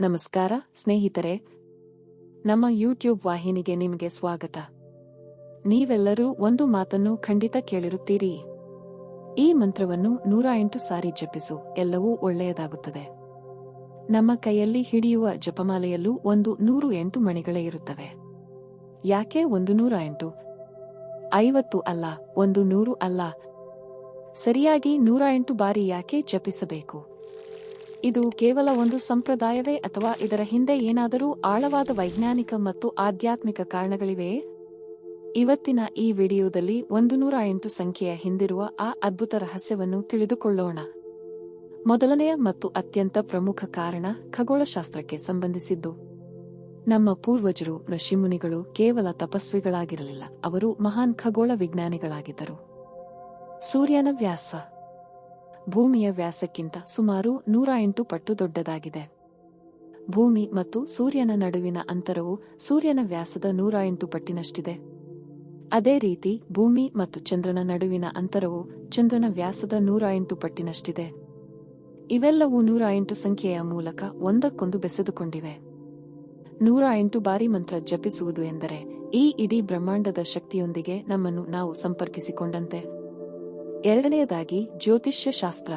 ನಮಸ್ಕಾರ, ಸ್ನೇಹಿತರೆ. ನಮ್ಮ ಯೂಟ್ಯೂಬ್ ವಾಹಿನಿಗೆ ನಿಮಗೆ ಸ್ವಾಗತ. ನೀವೆಲ್ಲರೂ ಒಂದು ಮಾತನ್ನು ಖಂಡಿತ ಕೇಳಿರುತ್ತೀರಿ. ಈ ಮಂತ್ರವನ್ನು ನೂರ ಎಂಟು ಸಾರಿ ಜಪಿಸು, ಎಲ್ಲವೂ ಒಳ್ಳೆಯದಾಗುತ್ತದೆ. ನಮ್ಮ ಕೈಯಲ್ಲಿ ಹಿಡಿಯುವ ಜಪಮಾಲೆಯಲ್ಲೂ ಒಂದು ನೂರು ಎಂಟು ಮಣಿಗಳೇ ಇರುತ್ತವೆ. ಯಾಕೆ ಒಂದು ನೂರ ಎಂಟು? ಐವತ್ತು ಅಲ್ಲ, ಒಂದು ನೂರು ಅಲ್ಲ. ಸರಿಯಾಗಿ ನೂರ ಎಂಟು ಬಾರಿ ಯಾಕೆ ಜಪಿಸಬೇಕು? ಇದು ಕೇವಲ ಒಂದು ಸಂಪ್ರದಾಯವೇ ಅಥವಾ ಇದರ ಹಿಂದೆ ಏನಾದರೂ ಆಳವಾದ ವೈಜ್ಞಾನಿಕ ಮತ್ತು ಆಧ್ಯಾತ್ಮಿಕ ಕಾರಣಗಳಿವೆಯೇ? ಇವತ್ತಿನ ಈ ವಿಡಿಯೋದಲ್ಲಿ ಒಂದು ನೂರ ಎಂಟು ಸಂಖ್ಯೆಯ ಹಿಂದಿರುವ ಆ ಅದ್ಭುತ ರಹಸ್ಯವನ್ನು ತಿಳಿದುಕೊಳ್ಳೋಣ. ಮೊದಲನೆಯ ಮತ್ತು ಅತ್ಯಂತ ಪ್ರಮುಖ ಕಾರಣ ಖಗೋಳಶಾಸ್ತ್ರಕ್ಕೆ ಸಂಬಂಧಿಸಿದ್ದು. ನಮ್ಮ ಪೂರ್ವಜರು, ಋಷಿಮುನಿಗಳು ಕೇವಲ ತಪಸ್ವಿಗಳಾಗಿರಲಿಲ್ಲ, ಅವರು ಮಹಾನ್ ಖಗೋಳ ವಿಜ್ಞಾನಿಗಳಾಗಿದ್ದರು. ಸೂರ್ಯನ ವ್ಯಾಸ ಭೂಮಿಯ ವ್ಯಾಸಕ್ಕಿಂತ ಸುಮಾರು ನೂರ ಎಂಟು ಪಟ್ಟು ದೊಡ್ಡದಾಗಿದೆ. ಭೂಮಿ ಮತ್ತು ಸೂರ್ಯನ ನಡುವಿನ ಅಂತರವು ಸೂರ್ಯನ ವ್ಯಾಸದ ನೂರ ಎಂಟು ಪಟ್ಟಿನಷ್ಟಿದೆ. ಅದೇ ರೀತಿ ಭೂಮಿ ಮತ್ತು ಚಂದ್ರನ ನಡುವಿನ ಅಂತರವು ಚಂದ್ರನ ವ್ಯಾಸದ ನೂರ ಎಂಟು ಪಟ್ಟಿನಷ್ಟಿದೆ. ಇವೆಲ್ಲವೂ ನೂರ ಎಂಟು ಸಂಖ್ಯೆಯ ಮೂಲಕ ಒಂದಕ್ಕೊಂದು ಬೆಸೆದುಕೊಂಡಿವೆ. ನೂರ ಎಂಟು ಬಾರಿ ಮಂತ್ರ ಜಪಿಸುವುದು ಎಂದರೆ ಈ ಇಡೀ ಬ್ರಹ್ಮಾಂಡದ ಶಕ್ತಿಯೊಂದಿಗೆ ನಮ್ಮನ್ನು ನಾವು ಸಂಪರ್ಕಿಸಿಕೊಂಡಂತೆ. ಎರಡನೆಯದಾಗಿ ಜ್ಯೋತಿಷ್ಯ ಶಾಸ್ತ್ರ.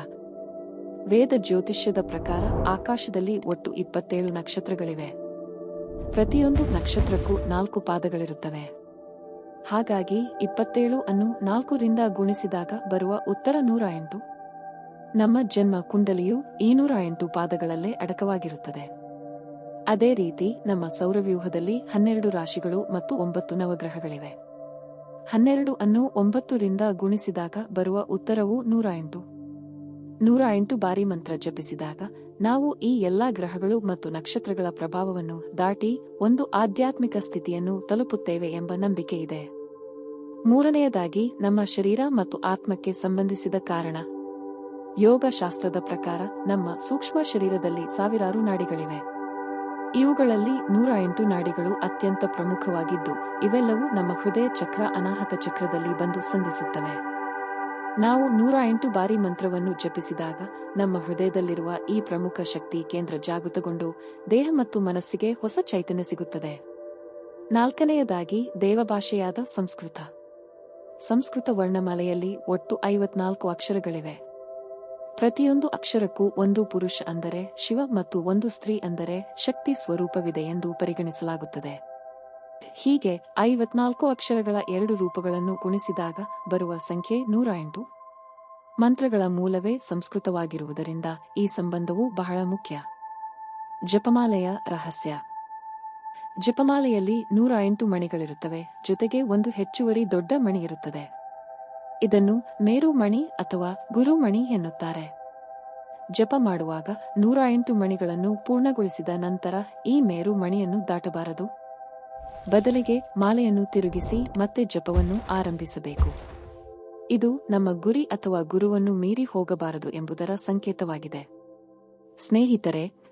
ವೇದ ಜ್ಯೋತಿಷ್ಯದ ಪ್ರಕಾರ ಆಕಾಶದಲ್ಲಿ ಒಟ್ಟು ಇಪ್ಪತ್ತೇಳು ನಕ್ಷತ್ರಗಳಿವೆ. ಪ್ರತಿಯೊಂದು ನಕ್ಷತ್ರಕ್ಕೂ ನಾಲ್ಕು ಪಾದಗಳಿರುತ್ತವೆ. ಹಾಗಾಗಿ ಇಪ್ಪತ್ತೇಳು ಅನ್ನು ನಾಲ್ಕರಿಂದ ಗುಣಿಸಿದಾಗ ಬರುವ ಉತ್ತರ ನೂರ ಎಂಟು. ನಮ್ಮ ಜನ್ಮ ಕುಂಡಲಿಯು ಈ ನೂರ ಎಂಟು ಪಾದಗಳಲ್ಲೇ ಅಡಕವಾಗಿರುತ್ತದೆ. ಅದೇ ರೀತಿ ನಮ್ಮ ಸೌರವ್ಯೂಹದಲ್ಲಿ ಹನ್ನೆರಡು ರಾಶಿಗಳು ಮತ್ತು ಒಂಬತ್ತು ನವಗ್ರಹಗಳಿವೆ. ಹನ್ನೆರಡು ಅನ್ನು ಒಂಬತ್ತರಿಂದ ಗುಣಿಸಿದಾಗ ಬರುವ ಉತ್ತರವು ನೂರ ಎಂಟು. ನೂರ ಎಂಟು ಬಾರಿ ಮಂತ್ರ ಜಪಿಸಿದಾಗ ನಾವು ಈ ಎಲ್ಲಾ ಗ್ರಹಗಳು ಮತ್ತು ನಕ್ಷತ್ರಗಳ ಪ್ರಭಾವವನ್ನು ದಾಟಿ ಒಂದು ಆಧ್ಯಾತ್ಮಿಕ ಸ್ಥಿತಿಯನ್ನು ತಲುಪುತ್ತೇವೆ ಎಂಬ ನಂಬಿಕೆ ಇದೆ. ಮೂರನೆಯದಾಗಿ, ನಮ್ಮ ಶರೀರ ಮತ್ತು ಆತ್ಮಕ್ಕೆ ಸಂಬಂಧಿಸಿದ ಕಾರಣ. ಯೋಗಶಾಸ್ತ್ರದ ಪ್ರಕಾರ ನಮ್ಮ ಸೂಕ್ಷ್ಮ ಶರೀರದಲ್ಲಿ ಸಾವಿರಾರು ನಾಡಿಗಳಿವೆ. ಇವುಗಳಲ್ಲಿ ನೂರ ಎಂಟು ನಾಡಿಗಳು ಅತ್ಯಂತ ಪ್ರಮುಖವಾಗಿದ್ದು, ಇವೆಲ್ಲವೂ ನಮ್ಮ ಹೃದಯ ಚಕ್ರ ಅನಾಹತ ಚಕ್ರದಲ್ಲಿ ಬಂದು ಸಂಧಿಸುತ್ತವೆ. ನಾವು ನೂರ ಎಂಟು ಬಾರಿ ಮಂತ್ರವನ್ನು ಜಪಿಸಿದಾಗ, ನಮ್ಮ ಹೃದಯದಲ್ಲಿರುವ ಈ ಪ್ರಮುಖ ಶಕ್ತಿ ಕೇಂದ್ರ ಜಾಗೃತಗೊಂಡು, ದೇಹ ಮತ್ತು ಮನಸ್ಸಿಗೆ ಹೊಸ ಚೈತನ್ಯ ಸಿಗುತ್ತದೆ. ನಾಲ್ಕನೆಯದಾಗಿ, ದೇವಭಾಷೆಯಾದ ಸಂಸ್ಕೃತ. ಸಂಸ್ಕೃತ ವರ್ಣಮಾಲೆಯಲ್ಲಿ ಒಟ್ಟು ಐವತ್ನಾಲ್ಕು ಅಕ್ಷರಗಳಿವೆ. ಪ್ರತಿಯೊಂದು ಅಕ್ಷರಕ್ಕೂ ಒಂದು ಪುರುಷ ಅಂದರೆ ಶಿವ ಮತ್ತು ಒಂದು ಸ್ತ್ರೀ ಅಂದರೆ ಶಕ್ತಿ ಸ್ವರೂಪವಿದೆ ಎಂದು ಪರಿಗಣಿಸಲಾಗುತ್ತದೆ. ಹೀಗೆ ಐವತ್ನಾಲ್ಕು ಅಕ್ಷರಗಳ ಎರಡು ರೂಪಗಳನ್ನು ಗುಣಿಸಿದಾಗ ಬರುವ ಸಂಖ್ಯೆ ನೂರ ಎಂಟು. ಮಂತ್ರಗಳ ಮೂಲವೇ ಸಂಸ್ಕೃತವಾಗಿರುವುದರಿಂದ ಈ ಸಂಬಂಧವು ಬಹಳ ಮುಖ್ಯ. ಜಪಮಾಲೆಯ ರಹಸ್ಯ. ಜಪಮಾಲೆಯಲ್ಲಿ ನೂರ ಎಂಟು ಮಣಿಗಳಿರುತ್ತವೆ, ಜೊತೆಗೆ ಒಂದು ಹೆಚ್ಚುವರಿ ದೊಡ್ಡ ಮಣಿ ಇರುತ್ತದೆ. ಇದನ್ನು ಮೇರುಮಣಿ ಅಥವಾ ಗುರುಮಣಿ ಎನ್ನುತ್ತಾರೆ. ಜಪ ಮಾಡುವಾಗ ನೂರ ಎಂಟು ಮಣಿಗಳನ್ನು ಪೂರ್ಣಗೊಳಿಸಿದ ನಂತರ ಈ ಮೇರು ಮಣಿಯನ್ನು ದಾಟಬಾರದು. ಬದಲಿಗೆ ಮಾಲೆಯನ್ನು ತಿರುಗಿಸಿ ಮತ್ತೆ ಜಪವನ್ನು ಆರಂಭಿಸಬೇಕು. ಇದು ನಮ್ಮ ಗುರಿ ಅಥವಾ ಗುರುವನ್ನು ಮೀರಿ ಹೋಗಬಾರದು ಎಂಬುದರ ಸಂಕೇತವಾಗಿದೆ. ಸ್ನೇಹಿತರೆ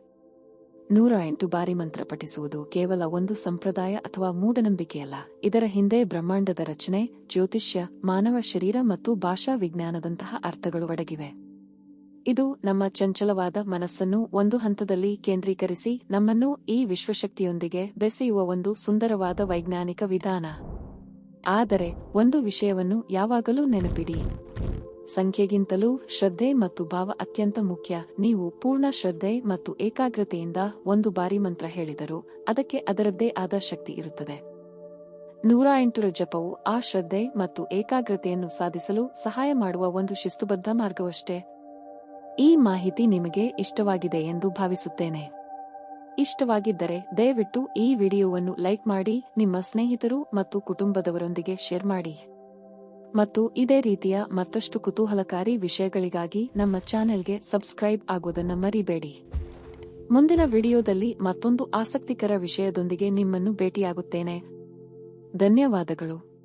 ನೂರ ಎಂಟು ಬಾರಿ ಮಂತ್ರ ಪಠಿಸುವುದು ಕೇವಲ ಒಂದು ಸಂಪ್ರದಾಯ ಅಥವಾ ಮೂಢನಂಬಿಕೆಯಲ್ಲ. ಇದರ ಹಿಂದೆ ಬ್ರಹ್ಮಾಂಡದ ರಚನೆ, ಜ್ಯೋತಿಷ್ಯ, ಮಾನವ ಶರೀರ ಮತ್ತು ಭಾಷಾ ವಿಜ್ಞಾನದಂತಹ ಅರ್ಥಗಳು ಅಡಗಿವೆ ಇದು ನಮ್ಮ ಚಂಚಲವಾದ ಮನಸ್ಸನ್ನು ಒಂದು ಹಂತದಲ್ಲಿ ಕೇಂದ್ರೀಕರಿಸಿ ನಮ್ಮನ್ನು ಈ ವಿಶ್ವಶಕ್ತಿಯೊಂದಿಗೆ ಬೆಸೆಯುವ ಒಂದು ಸುಂದರವಾದ ವೈಜ್ಞಾನಿಕ ವಿಧಾನ. ಆದರೆ, ಒಂದು ವಿಷಯವನ್ನು ಯಾವಾಗಲೂ ನೆನಪಿಡಿ. ಸಂಖ್ಯೆಗಿಂತಲೂ ಶ್ರದ್ಧೆ ಮತ್ತು ಭಾವ ಅತ್ಯಂತ ಮುಖ್ಯ. ನೀವು ಪೂರ್ಣ ಶ್ರದ್ಧೆ ಮತ್ತು ಏಕಾಗ್ರತೆಯಿಂದ ಒಂದು ಬಾರಿ ಮಂತ್ರ ಹೇಳಿದರೂ ಅದಕ್ಕೆ ಅದರದ್ದೇ ಆದ ಶಕ್ತಿ ಇರುತ್ತದೆ. ನೂರ ಎಂಟರ ಜಪವು ಆ ಶ್ರದ್ಧೆ ಮತ್ತು ಏಕಾಗ್ರತೆಯನ್ನು ಸಾಧಿಸಲು ಸಹಾಯ ಮಾಡುವ ಒಂದು ಶಿಸ್ತುಬದ್ಧ ಮಾರ್ಗವಷ್ಟೇ. ಈ ಮಾಹಿತಿ ನಿಮಗೆ ಇಷ್ಟವಾಗಿದೆ ಎಂದು ಭಾವಿಸುತ್ತೇನೆ. ಇಷ್ಟವಾಗಿದ್ದರೆ ದಯವಿಟ್ಟು ಈ ವಿಡಿಯೋವನ್ನು ಲೈಕ್ ಮಾಡಿ, ನಿಮ್ಮ ಸ್ನೇಹಿತರು ಮತ್ತು ಕುಟುಂಬದವರೊಂದಿಗೆ ಶೇರ್ ಮಾಡಿ. ಮತ್ತು ಇದೇ ರೀತಿಯ ಮತ್ತಷ್ಟು ಕುತೂಹಲಕಾರಿ ವಿಷಯಗಳಿಗಾಗಿ ನಮ್ಮ ಚಾನೆಲ್ಗೆ ಸಬ್ಸ್ಕ್ರೈಬ್ ಆಗೋದನ್ನ ಮರಿಬೇಡಿ. ಮುಂದಿನ ವಿಡಿಯೋದಲ್ಲಿ ಮತ್ತೊಂದು ಆಸಕ್ತಿಕರ ವಿಷಯದೊಂದಿಗೆ ನಿಮ್ಮನ್ನು ಭೇಟಿಯಾಗುತ್ತೇನೆ. ಧನ್ಯವಾದಗಳು.